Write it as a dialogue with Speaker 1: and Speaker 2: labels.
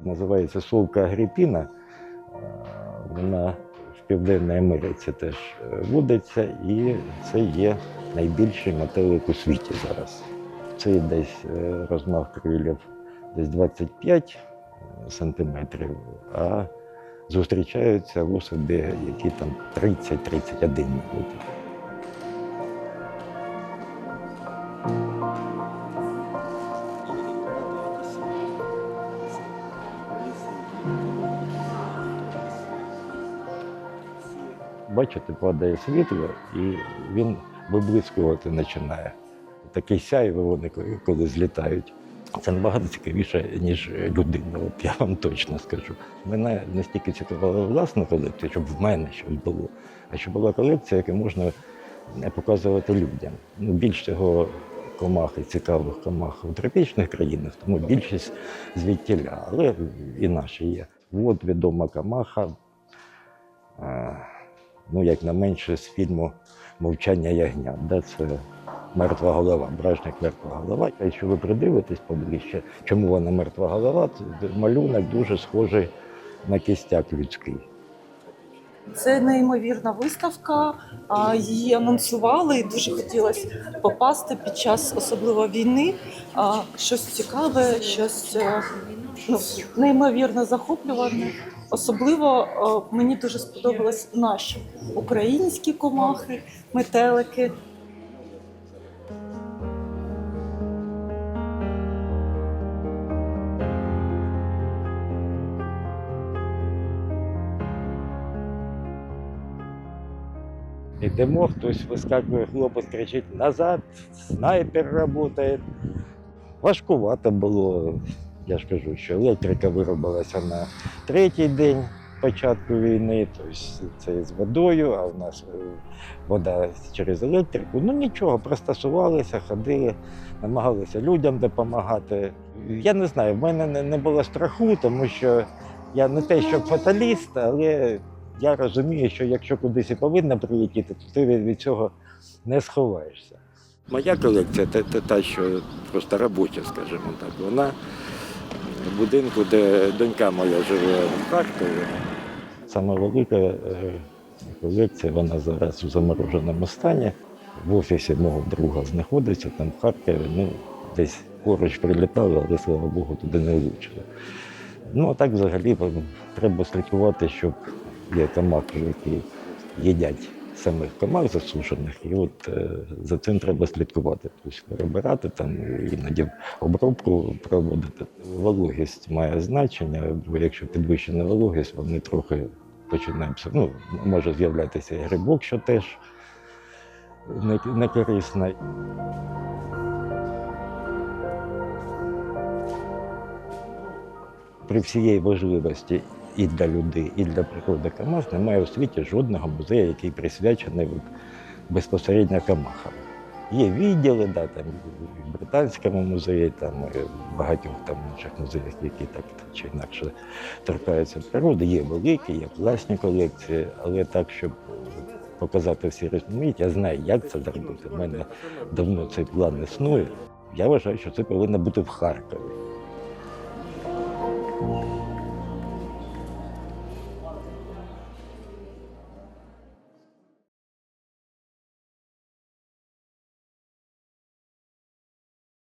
Speaker 1: Називається совка агріпіна. Е, Вона в Південній Америці теж е, водиться, і це є найбільший метелик у світі зараз. Це десь е, розмах крилів десь 25 сантиметрів, а зустрічаються особи, які там 30-31 будуть. Бачите, падає світло, і він виблискувати починає. Таке сяйво вони коли- злітають. Це набагато цікавіше, ніж людина, от я вам точно скажу. Мене не стільки цікавила власна колекція, щоб в мене щось було, а щоб була колекція, яку можна е, показувати людям. Ну, більш всього комах і цікавих комах у тропічних країнах, тому більшість звідтіля, але і наші є. От відома комаха, а, ну, як на менше, з фільму Мовчання ягнят. Да, це мертва голова, бражник мертва голова. А якщо ви придивитесь поближче, чому вона мертва голова, малюнок дуже схожий на кістяк людський.
Speaker 2: Це неймовірна виставка. Її анонсували і дуже хотілося попасти під час особливо війни. Щось цікаве, щось е, ну, неймовірно захоплюване. Особливо е, мені дуже сподобались наші українські комахи, метелики.
Speaker 1: Йдемо, хтось вискакує, хлопець кричить назад, снайпер працює. Важкувато було. Я ж кажу, що електрика виробилася на третій день початку війни, тобто це з водою, а в нас е, вода через електрику. Ну нічого, пристосувалися, ходили, намагалися людям допомагати. Я не знаю, в мене не, було страху, тому що я не те, що фаталіст, але я розумію, що якщо кудись і повинна прилетіти, то ти від, цього не сховаєшся. Моя колекція та, та, та, що просто робоча, скажімо так, вона в будинку, де донька моя живе в Харкові. Сама велика е, колекція, вона зараз у замороженому стані. В офісі мого друга знаходиться там в Харкові. Ну, десь поруч прилітали, але слава Богу, туди не влучили. Ну, а так взагалі треба слідкувати, щоб є комахи, які їдять самих комах засушених, і от е, за цим треба слідкувати. Тобто перебирати там іноді обробку проводити. Вологість має значення, бо якщо підвищена вологість, вони трохи починають ну, може з'являтися і грибок, що теж не, не. При всієї важливості і для людей, і для природи Камаз немає у світі жодного музею, який присвячений от безпосередньо Камахам. Є відділи, да, там, в Британському музеї, там, в багатьох там інших музеях, які так чи інакше торкаються природи. Є великі, є власні колекції, але так, щоб показати всі різноманіття, я знаю, як це зробити. У мене давно цей план існує. Я вважаю, що це повинно бути в Харкові.